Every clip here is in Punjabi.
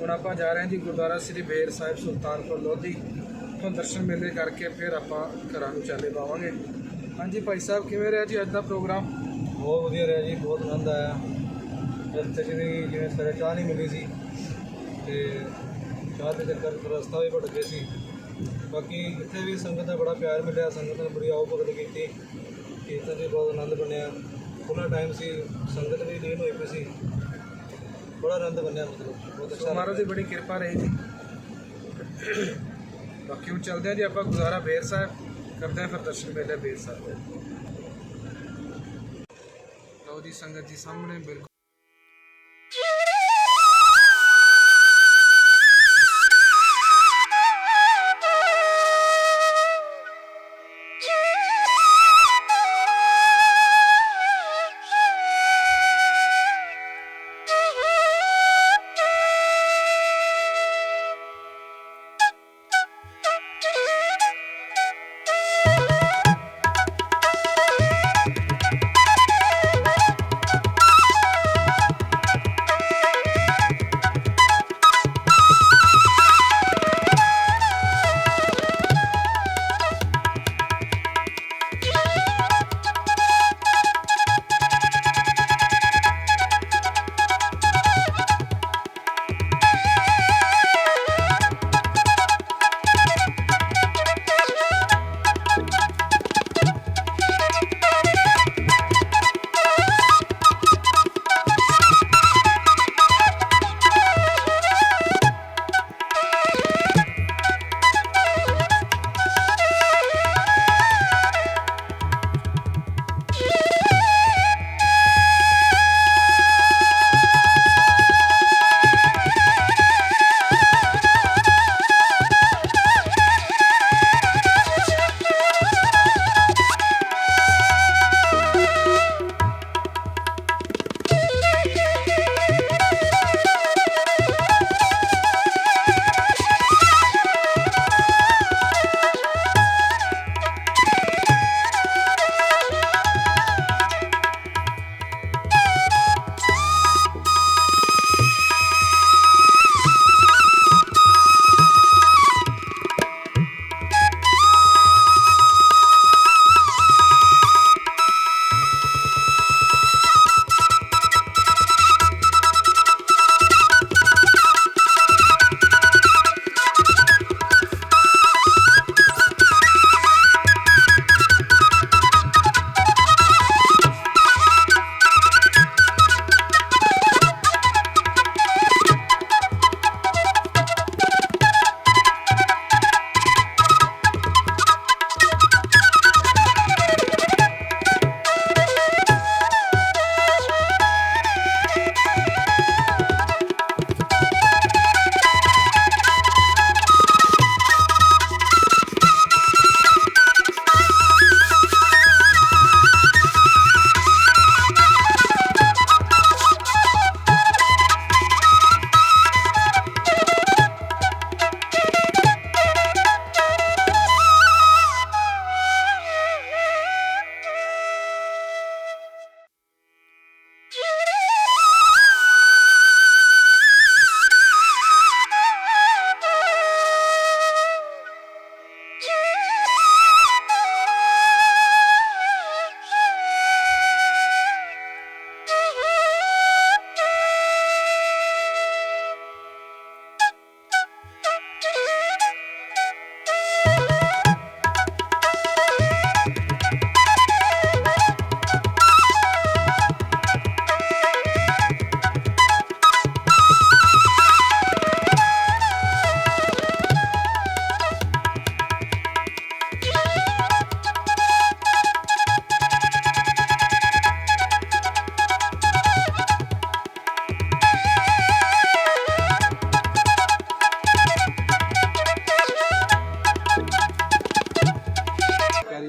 ਹੁਣ ਆਪਾਂ ਜਾ ਰਹੇ ਹਾਂ ਜੀ ਗੁਰਦੁਆਰਾ ਸ੍ਰੀ ਬੇਰ ਸਾਹਿਬ ਸੁਲਤਾਨਪੁਰ ਲੋਧੀ। ਤੋਂ ਦਰਸ਼ਨ ਮੇਲੇ ਕਰਕੇ ਫਿਰ ਆਪਾਂ ਘਰਾਂ ਨੂੰ ਚੱਲੇ ਪਾਵਾਂਗੇ। ਹਾਂਜੀ ਭਾਈ ਸਾਹਿਬ, ਕਿਵੇਂ ਰਿਹਾ ਜੀ ਅੱਜ ਦਾ ਪ੍ਰੋਗਰਾਮ? ਬਹੁਤ ਵਧੀਆ ਰਿਹਾ ਜੀ, ਬਹੁਤ ਆਨੰਦ ਆਇਆ। ਰਸਤੇ 'ਚ ਵੀ ਜਿਵੇਂ ਸਾਰੇ ਚਾਹ ਨਹੀਂ ਮਿਲੀ ਸੀ, ਤੇ ਚਾਹ ਦੇ ਚੱਕਰ ਰਸਤਾ ਵੀ ਭਟਕ ਗਏ ਸੀ। ਬਾਕੀ ਇੱਥੇ ਵੀ ਸੰਗਤ ਦਾ ਬੜਾ ਪਿਆਰ ਮਿਲਿਆ, ਸੰਗਤ ਨੇ ਬੜੀ ਆਓ ਭਗਤ ਕੀਤੀ। ਕੀਰਤਨ ਵੀ ਬਹੁਤ ਆਨੰਦ ਬਣਿਆ। ਖੁੱਲ੍ਹਾ ਟਾਈਮ ਸੀ, ਸੰਗਤ ਵੀ ਲੀਨ ਹੋਈ ਪਈ ਸੀ। ਬੜਾ ਆਨੰਦ ਬਣਿਆ ਮਤਲਬ, ਬਹੁਤ ਅੱਛਾ ਮਹਾਰਾਜ ਦੀ ਬੜੀ ਕਿਰਪਾ ਰਹੀ ਜੀ। ਬਾਕੀ ਹੁਣ ਚੱਲਦੇ ਹਾਂ ਜੀ, ਆਪਾਂ ਗੁਜ਼ਾਰਾ ਬੇਰ ਸਾਹਿਬ ਕਰਦੇ ਹਾਂ ਫਿਰ ਦਰਸ਼ਨ ਮੇਲੇ ਬੇਰ ਸਾਹਿਬ। ਦੇ ਲਓ ਜੀ, ਸੰਗਤ ਜੀ ਸਾਹਮਣੇ, ਬਿਲਕੁਲ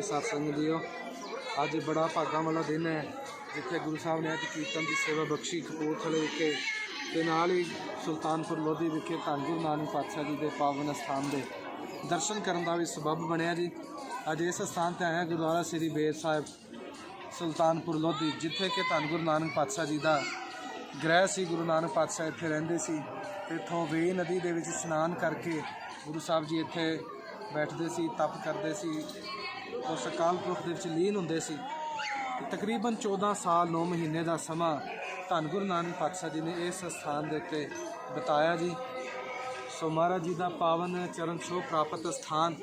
ਪਿਆਰੀ ਸਤਸੰਗ ਜੀਓ ਅੱਜ ਬੜਾ ਭਾਗਾਂ ਵਾਲਾ ਦਿਨ ਹੈ, ਜਿੱਥੇ ਗੁਰੂ ਸਾਹਿਬ ਨੇ ਅੱਜ ਕੀਰਤਨ ਦੀ ਸੇਵਾ ਬਖਸ਼ੀ ਕਪੂਰਥਲੇ ਵਿਖੇ ਤੇ ਨਾਲ ਹੀ ਸੁਲਤਾਨਪੁਰ ਲੋਧੀ ਵਿਖੇ ਧੰਨ ਗੁਰੂ ਨਾਨਕ ਪਾਤਸ਼ਾਹ ਜੀ ਦੇ ਪਾਵਨ ਸਥਾਨ ਦੇ ਦਰਸ਼ਨ ਕਰਨ ਦਾ ਵੀ ਸਬਬ ਬਣਿਆ ਜੀ। ਅੱਜ ਇਸ ਸਥਾਨ ਤੇ ਆਇਆ ਗੁਰਦੁਆਰਾ ਸ੍ਰੀ ਬੇਰ ਸਾਹਿਬ, ਸੁਲਤਾਨਪੁਰ ਲੋਧੀ, ਜਿੱਥੇ ਕਿ ਧੰਨ ਗੁਰੂ ਨਾਨਕ ਪਾਤਸ਼ਾਹ ਜੀ ਦਾ ਗ੍ਰਹਿ ਸੀ, ਗੁਰੂ ਨਾਨਕ ਪਾਤਸ਼ਾਹ ਇੱਥੇ ਰਹਿੰਦੇ ਸੀ। ਤੇ ਇੱਥੋਂ ਵੇ ਨਦੀ ਦੇ ਵਿੱਚ ਇਸ਼ਨਾਨ ਕਰਕੇ ਗੁਰੂ ਸਾਹਿਬ ਜੀ ਇੱਥੇ ਬੈਠਦੇ ਸੀ, ਤਪ ਕਰਦੇ ਸੀ। ਉਸ ਅਕਾਲ ਪੁਰਖ ਦੇ ਵਿੱਚ ਲੀਨ ਹੁੰਦੇ ਸੀ। ਤੇ ਤਕਰੀਬਨ 14 ਸਾਲ 9 ਮਹੀਨੇ ਦਾ ਸਮਾਂ ਧੰਨ ਗੁਰੂ ਨਾਨਕ ਪਾਤਸ਼ਾਹ ਜੀ ਨੇ ਇਸ ਸਥਾਨ ਦੇ ਉੱਤੇ ਬਿਤਾਇਆ ਜੀ। ਸੋ ਮਹਾਰਾਜ ਜੀ ਦਾ ਪਾਵਨ ਚਰਨ ਛੋਹ ਪ੍ਰਾਪਤ ਸਥਾਨ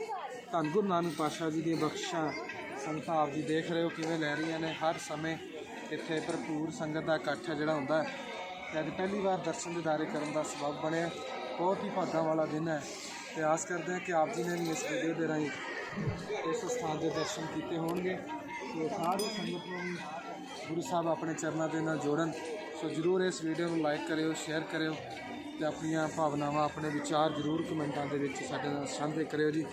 ਧੰਨ ਗੁਰੂ ਨਾਨਕ ਪਾਤਸ਼ਾਹ ਜੀ ਦੀਆਂ ਬਖਸ਼ਾਂ ਸੰਗਤਾਂ ਆਪ ਜੀ ਦੇਖ ਰਹੇ ਹੋ ਕਿਵੇਂ ਲੈ ਰਹੀਆਂ ਨੇ। ਹਰ ਸਮੇਂ ਇੱਥੇ ਭਰਪੂਰ ਸੰਗਤ ਦਾ ਇਕੱਠ ਹੈ ਜਿਹੜਾ ਹੁੰਦਾ ਹੈ। ਤੇ ਅੱਜ ਪਹਿਲੀ ਵਾਰ ਦਰਸ਼ਨ ਦਿਦਾਰੇ ਕਰਨ ਦਾ ਸਬਬ ਬਣਿਆ। ਬਹੁਤ ਹੀ ਭਾਗਾਂ ਵਾਲਾ ਦਿਨ ਹੈ। ਤੇ ਆਸ ਕਰਦੇ ਹਾਂ ਕਿ ਆਪ ਜੀ ਨੇ ਵੀ ਇਸ ਵੀਡੀਓ ਦੇ ਰਾਹੀਂ ਇਸ ਸਥਾਨ ਦੇ ਦਰਸ਼ਨ ਕੀਤੇ ਹੋਣਗੇ। ਤੇ ਸਾਰੀ ਸੰਗਤ ਨੂੰ ਗੁਰੂ ਸਾਹਿਬ ਆਪਣੇ ਚਰਨਾਂ ਦੇ ਨਾਲ ਜੋੜਨ। ਸੋ ਜਰੂਰ ਇਸ ਵੀਡੀਓ ਨੂੰ ਲਾਈਕ ਕਰਿਓ ਸ਼ੇਅਰ ਕਰਿਓ ਤੇ ਆਪਣੀਆਂ ਭਾਵਨਾਵਾਂ, ਆਪਣੇ ਵਿਚਾਰ ਜਰੂਰ ਕਮੈਂਟਾਂ ਦੇ ਵਿੱਚ ਸਾਡੇ ਨਾਲ ਸਾਂਝੇ ਕਰਿਓ ਜੀ।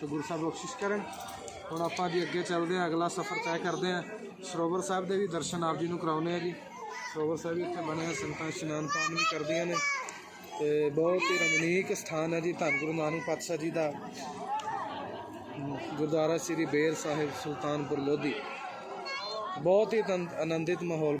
ਸੋ ਗੁਰੂ ਸਾਹਿਬ ਬਖਸ਼ਿਸ਼ ਕਰਨ। ਹੁਣ ਆਪਾਂ ਜੀ ਅੱਗੇ ਚੱਲਦੇ ਹਾਂ, ਅਗਲਾ ਸਫ਼ਰ ਤੈਅ ਕਰਦੇ ਹਾਂ। ਸਰੋਵਰ ਸਾਹਿਬ ਦੇ ਵੀ ਦਰਸ਼ਨ ਆਪ ਜੀ ਨੂੰ ਕਰਾਉਣੇ ਆ ਜੀ। ਸਰੋਵਰ ਸਾਹਿਬ ਵੀ ਇੱਥੇ ਬਣਿਆ ਸੰਗਤਾਂ ਇਸ਼ਨਾਨ ਪਾਣ ਵੀ ਕਰਦੀਆਂ ਨੇ। ਤੇ ਬਹੁਤ ਹੀ ਰਮਣੀਕ ਸਥਾਨ ਹੈ ਜੀ, ਧੰਨ ਗੁਰੂ ਨਾਨਕ ਪਾਤਸ਼ਾਹ ਜੀ ਦਾ। ਗੁਰਦੁਆਰਾ ਸ੍ਰੀ ਬੇਰ ਸਾਹਿਬ ਸੁਲਤਾਨਪੁਰ ਲੋਧੀ। ਬਹੁਤ ਹੀ ਤਨ- ਆਨੰਦਿਤ ਮਾਹੌਲ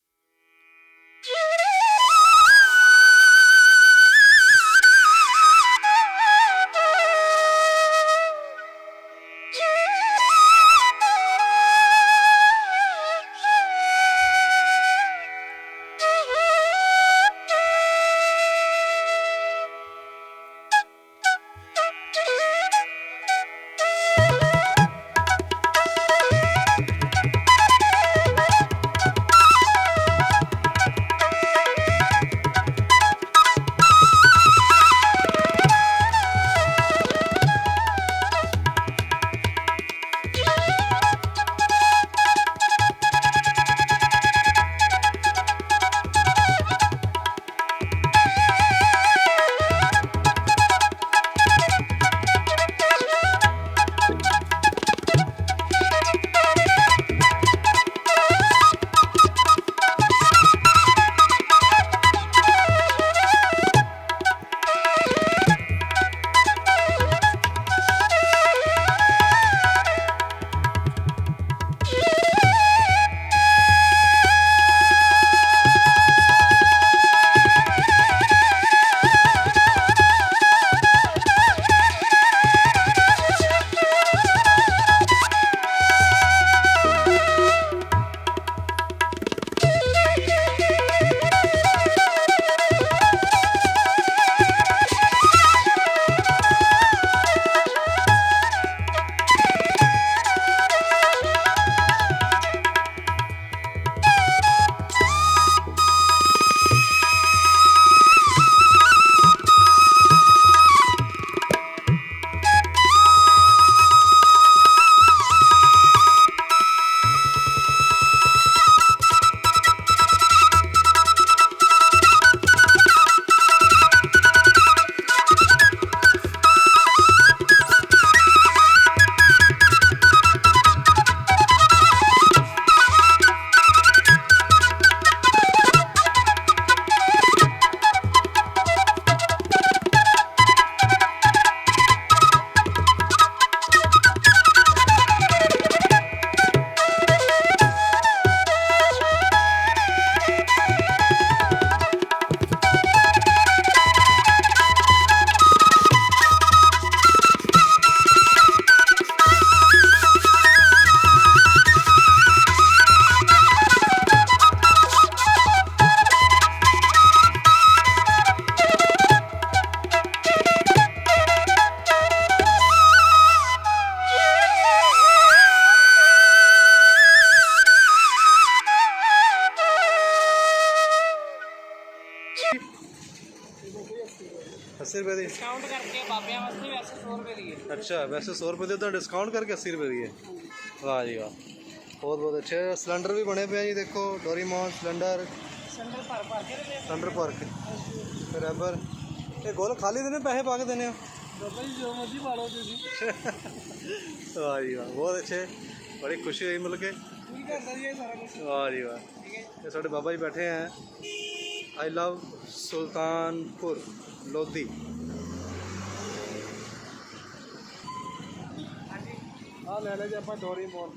80 ਵੈਸੇ 100 ਰੁਪਏ ਦੀ ਹੈ ਅੱਛਾ ਵੈਸੇ 100 ਰੁਪਏ ਦੇ ਤਾਂ ਡਿਸਕਾਊਂਟ ਕਰਕੇ 80 ਰੁਪਏ ਦੀ ਹੈ ਵਾਹ ਜੀ ਵਾਹ। ਬਹੁਤ ਬਹੁਤ ਅੱਛੇ। ਸਿਲੰਡਰ ਵੀ ਬਣੇ ਪਏ ਆ ਜੀ ਦੇਖੋ। ਡੋਰੀਮੋਨ ਸਿਲੰਡਰ ਸਿਲੰਡਰ ਭਰ ਭਰ ਕੇ ਸਿਲੰਡਰ ਭਰ ਕੇ। ਬਰਾਬਰ ਇਹ ਗੋਲ ਖਾਲੀ ਦੇ ਪੈਸੇ ਪਾ ਕੇ ਦੇਣੇ ਆ ਬਾਬਾ ਜੀ ਜੋ ਮਰਜ਼ੀ ਪਾ ਲਓ ਤੁਸੀਂ। ਵਾਹ ਜੀ ਵਾਹ। ਬਹੁਤ ਅੱਛੇ। ਬੜੀ ਖੁਸ਼ੀ ਹੋਈ ਮਿਲ ਕੇ। ਕੀ ਕਰਦਾ ਜੀ ਇਹ ਸਾਰਾ ਕੁਝ ਵਾਹ ਜੀ ਵਾਹ। ਇਹ ਸਾਡੇ ਬਾਬਾ ਜੀ ਬੈਠੇ ਆ। ਆਈ ਲਵ ਸੁਲਤਾਨਪੁਰ ਲੋਧੀ ਆ ਲੈ ਲੈ ਜੀ ਆਪਾਂ ਡੋਰੀਮੋਨ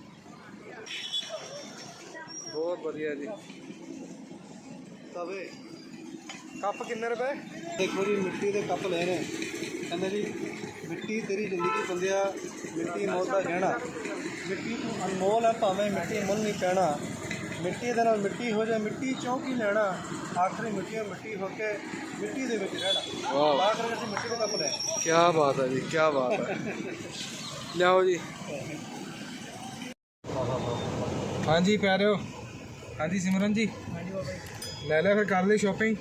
ਬਹੁਤ ਵਧੀਆ ਜੀ। ਤਵੇ। ਕੱਪ ਕਿੰਨੇ ਰੁਪਏ? ਦੇਖੋ ਜੀ ਮਿੱਟੀ ਦੇ ਕੱਪ ਲੈ ਰਹੇ। ਕਹਿੰਦੇ ਜੀ ਮਿੱਟੀ ਤੇਰੀ ਜ਼ਿੰਦਗੀ ਬੰਦਿਆ ਮਿੱਟੀ ਮੌਤ ਦਾ ਗਹਿਣਾ। ਮਿੱਟੀ ਤੂੰ ਅਨਮੋਲ ਹੈ ਭਾਵੇਂ ਮਿੱਟੀ ਮੁੱਲ ਨਹੀਂ ਪੈਣਾ। ਮਿੱਟੀ ਦੇ ਨਾਲ ਮਿੱਟੀ ਹੋ ਜਾਏ ਮਿੱਟੀ ਚੋਂ ਕੀ ਲੈਣਾ? ਆਖਰੀ ਮਿੱਟੀ ਮਿੱਟੀ ਹੋ ਕੇ ਮਿੱਟੀ ਦੇ ਵਿੱਚ ਰਹਿਣਾ। ਵਾਹ। ਤਾਂ ਕਰਕੇ ਅਸੀਂ ਮਿੱਟੀ ਦੇ ਕੱਪ ਲੈ ਕੀ ਬਾਤ ਹੈ ਜੀ ਕੀ ਬਾਤ ਹੈ। ਲਿਆਓ ਜੀ। ਹਾਂਜੀ ਪਿਆਰਿਓ। ਹਾਂਜੀ ਸਿਮਰਨ ਜੀ। ਲੈ ਲੈ ਫਿਰ ਕਰ ਲਈ ਸ਼ਾਪਿੰਗ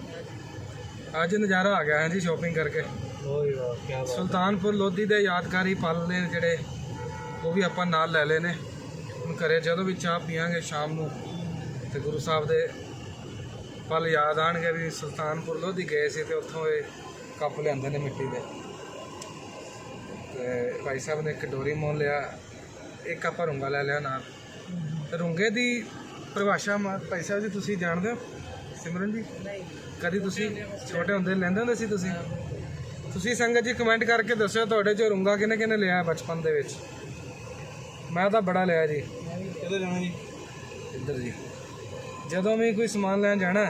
ਅੱਜ ਨਜ਼ਾਰਾ ਆ ਗਿਆ ਹੈ ਜੀ ਸ਼ਾਪਿੰਗ ਕਰਕੇ। ਓਏ ਵਾਹ ਕੀ ਬਾਤ ਸੁਲਤਾਨਪੁਰ ਲੋਧੀ ਦੇ ਯਾਦਗਾਰੀ ਪਲ ਨੇ ਜਿਹੜੇ ਉਹ ਵੀ ਆਪਾਂ ਨਾਲ ਲੈ ਲਏ ਨੇ। ਹੁਣ ਘਰੇ ਜਦੋਂ ਵੀ ਚਾਹ ਪੀਾਂਗੇ ਸ਼ਾਮ ਨੂੰ ਤੇ ਗੁਰੂ ਸਾਹਿਬ ਦੇ ਪਲ ਯਾਦ ਆਣਗੇ ਵੀ ਸੁਲਤਾਨਪੁਰ ਲੋਧੀ ਗਏ ਸੀ ਤੇ ਉੱਥੋਂ ਇਹ ਕੱਪ ਲਿਆਂਦੇ ਨੇ ਮਿੱਟੀ ਦੇ। ਤੇ ਭਾਈ ਸਾਹਿਬ ਨੇ ਇੱਕ ਡੋਰੀ ਮੋਨ ਲਿਆ ਇੱਕ ਆਪਾਂ ਰੁੰਗਾ ਲੈ ਲਿਆ ਨਾਲ। ਤੇ ਰੁੰਗੇ ਦੀ ਪਰਿਭਾਸ਼ਾ ਮਾ- ਭਾਈ ਸਾਹਿਬ ਜੀ ਤੁਸੀਂ ਜਾਣਦੇ ਹੋ? ਸਿਮਰਨ ਜੀ? ਨਹੀਂ। ਕਦੀ ਤੁਸੀਂ ਛੋਟੇ ਹੁੰਦੇ ਲੈਂਦੇ ਹੁੰਦੇ ਸੀ ਤੁਸੀਂ? ਤੁਸੀਂ ਸੰਗਤ ਜੀ ਕਮੈਂਟ ਕਰਕੇ ਦੱਸਿਓ ਤੁਹਾਡੇ ਚੋਂ ਰੁੰਗਾ ਕਿਹਨੇ ਕਿਹਨੇ ਲਿਆ ਹੈ ਬਚਪਨ ਦੇ ਵਿੱਚ? ਮੈਂ ਤਾਂ ਬੜਾ ਲਿਆ ਜੀ। ਕਿੱਥੇ ਜਾਣਾ ਜੀ? ਇੱਧਰ ਜੀ। ਜਦੋਂ ਵੀ ਕੋਈ ਸਮਾਨ ਲੈਣ ਜਾਣਾ,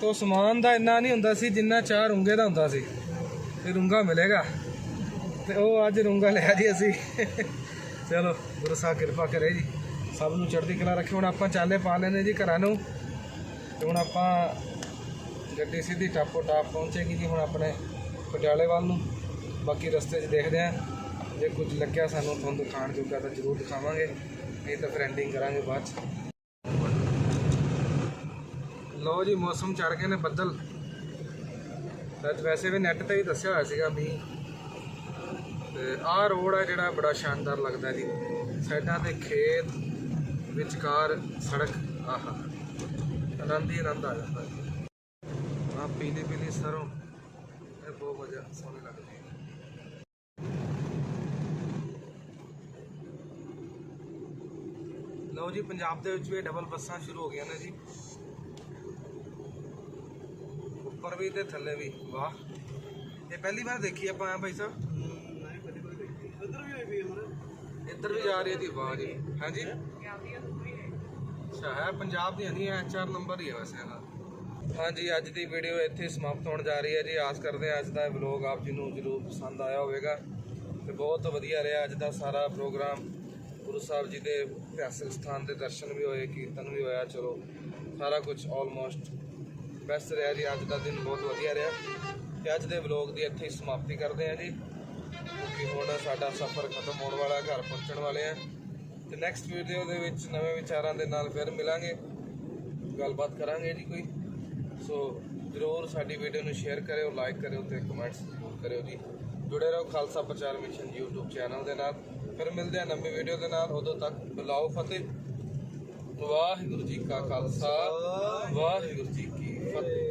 ਤਾਂ ਉਹ ਸਮਾਨ ਦਾ ਇੰਨਾ ਨਹੀਂ ਹੁੰਦਾ ਸੀ ਜਿੰਨਾ ਚਾਰ ਰੁੰਗੇ ਦਾ ਹੁੰਦਾ ਸੀ। ਤੇ ਰੁੰਗਾ ਮਿਲੇਗਾ। ਤੇ ਉਹ ਅੱਜ ਰੁੰਗਾ ਲਿਆ ਜੀ ਅਸੀਂ। ਚਲੋ, ਗੁਰੂ ਸਾਹਿਬ ਕਿਰਪਾ ਕਰੇ ਜੀ। ਸਭ ਨੂੰ ਚੜ੍ਹਦੀ ਕਲਾ ਰੱਖੇ। ਹੁਣ ਆਪਾਂ ਚਾਲੇ ਪਾ ਲੈਨੇ ਜੀ ਘਰਾਂ ਨੂੰ। ਤੇ ਹੁਣ ਆਪਾਂ ਗੱਡੀ ਸਿੱਧੀ ਟਾਪੋ ਟਾਪ ਪਹੁੰਚੇਗੀ ਜੀ ਹੁਣ ਆਪਣੇ ਪਟਿਆਲੇ ਵੱਲ ਨੂੰ। ਬਾਕੀ ਰਸਤੇ 'ਚ ਦੇਖਦੇ ਆਂ ਜੇ ਕੁਝ ਲੱਗਿਆ ਸਾਨੂੰ ਤੁਹਾਨੂੰ ਦਿਖਾਣ ਜੋਗਾ ਤਾਂ ਜ਼ਰੂਰ ਦਿਖਾਵਾਂਗੇ। ਨਹੀਂ ਤਾਂ ਫਿਰ ਐਂਡਿੰਗ ਕਰਾਂਗੇ ਬਾਅਦ 'ਚ। ਲਓ ਜੀ, ਮੌਸਮ ਚੜ ਗਏ ਨੇ ਬੱਦਲ। ਅੱਜ ਵੈਸੇ ਵੀ ਨੈਟ ਤੇ ਹੀ ਦੱਸਿਆ ਹੋਇਆ ਸੀਗਾ ਮੀਂਹ। ਤੇ ਆਹ ਰੋਡ ਹੈ ਜਿਹੜਾ ਬੜਾ ਸ਼ਾਨਦਾਰ ਲੱਗਦਾ ਜੀ। ਸਾਈਡਾਂ ਤੇ ਖੇਤ, ਵਿਚਕਾਰ ਸੜਕ, ਆਹਾ। ਆਨੰਦ ਹੀ ਆਨੰਦ ਆ ਜਾਂਦਾ ਆ ਪੀਲੀ ਪੀਲੀ ਸਰੋਂ, ਇਹ ਬਹੁਤ ਮਜ਼ਾ ਸੋਹਣੀ ਲੱਗਦੀ ਹੈ। ਲਓ ਜੀ, ਪੰਜਾਬ ਦੇ ਵਿੱਚ ਵੀ ਡਬਲ ਬੱਸਾਂ ਸ਼ੁਰੂ ਹੋ ਗਈਆਂ ਨੇ ਜੀ। ਉੱਪਰ ਵੀ ਤੇ ਥੱਲੇ ਵੀ, ਵਾਹ। ਇਹ ਪਹਿਲੀ ਵਾਰ ਦੇਖੀ ਆਪਾਂ ਆ ਭਾਈ ਸਾਹਿਬ? ਇੱਧਰ ਵੀ ਜਾ ਰਹੀ ਹੈ ਜੀ, ਵਾਹ ਜੀ। ਹਾਂਜੀ? ਅੱਛਾ, ਹੈ ਪੰਜਾਬ ਦੀ ਨਹੀਂ ਹੈ ਚਾਰ ਨੰਬਰ ਹੀ ਹੈ ਵੈਸੇ ਇਹਦਾ। ਹਾਂਜੀ, ਅੱਜ ਦੀ ਵੀਡੀਓ ਇੱਥੇ ਸਮਾਪਤ ਹੋਣ ਜਾ ਰਹੀ ਹੈ ਜੀ। ਆਸ ਕਰਦੇ ਹਾਂ ਅੱਜ ਦਾ ਵਲੌਗ ਆਪ ਜੀ ਨੂੰ ਜ਼ਰੂਰ ਪਸੰਦ ਆਇਆ ਹੋਵੇਗਾ। ਤੇ ਬਹੁਤ ਵਧੀਆ ਰਿਹਾ ਅੱਜ ਦਾ ਸਾਰਾ ਪ੍ਰੋਗਰਾਮ ਗੁਰੂ ਸਾਹਿਬ ਜੀ ਦੇ ਇਤਿਹਾਸਕ ਸਥਾਨ ਦੇ ਦਰਸ਼ਨ ਵੀ ਹੋਏ, ਕੀਰਤਨ ਵੀ ਹੋਇਆ, ਚਲੋ, ਸਾਰਾ ਕੁਝ ਆਲਮੋਸਟ ਬੈਸਟ ਰਿਹਾ ਜੀ ਅੱਜ ਦਾ ਦਿਨ ਬਹੁਤ ਵਧੀਆ ਰਿਹਾ ਤੇ ਅੱਜ ਦੇ ਵਲੌਗ ਦੀ ਇੱਥੇ ਹੀ ਸਮਾਪਤੀ ਕਰਦੇ ਹਾਂ ਜੀ। ਕਿਉਂਕਿ ਹੁਣ ਸਾਡਾ ਸਫ਼ਰ ਖਤਮ ਹੋਣ ਵਾਲਾ ਘਰ ਪਹੁੰਚਣ ਵਾਲੇ ਆ ਤੇ ਨੈਕਸਟ ਵੀਡੀਓ ਦੇ ਵਿੱਚ ਨਵੇਂ ਵਿਚਾਰਾਂ ਦੇ ਨਾਲ ਫਿਰ ਮਿਲਾਂਗੇ। ਗੱਲਬਾਤ ਕਰਾਂਗੇ ਜੀ ਕੋਈ। ਸੋ ਜਰੂਰ ਸਾਡੀ ਵੀਡੀਓ ਨੂੰ ਸ਼ੇਅਰ ਕਰਿਓ ਲਾਈਕ ਕਰਿਓ ਤੇ ਕਮੈਂਟਸ ਜ਼ਰੂਰ ਕਰਿਓ ਜੀ। ਜੁੜੇ ਰਹੋ ਖਾਲਸਾ ਪ੍ਰਚਾਰ ਮਿਸ਼ਨ YouTube ਚੈਨਲ ਦੇ ਨਾਲ। ਫਿਰ ਮਿਲਦੇ ਆ ਨਵੀਂ ਵੀਡੀਓ ਦੇ ਨਾਲ। ਉਦੋਂ ਤੱਕ ਬੁਲਾਓ ਫਤਿਹ। ਵਾਹਿਗੁਰੂ ਜੀ ਕਾ ਖਾਲਸਾ। ਵਾਹਿਗੁਰੂ ਜੀ Yeah.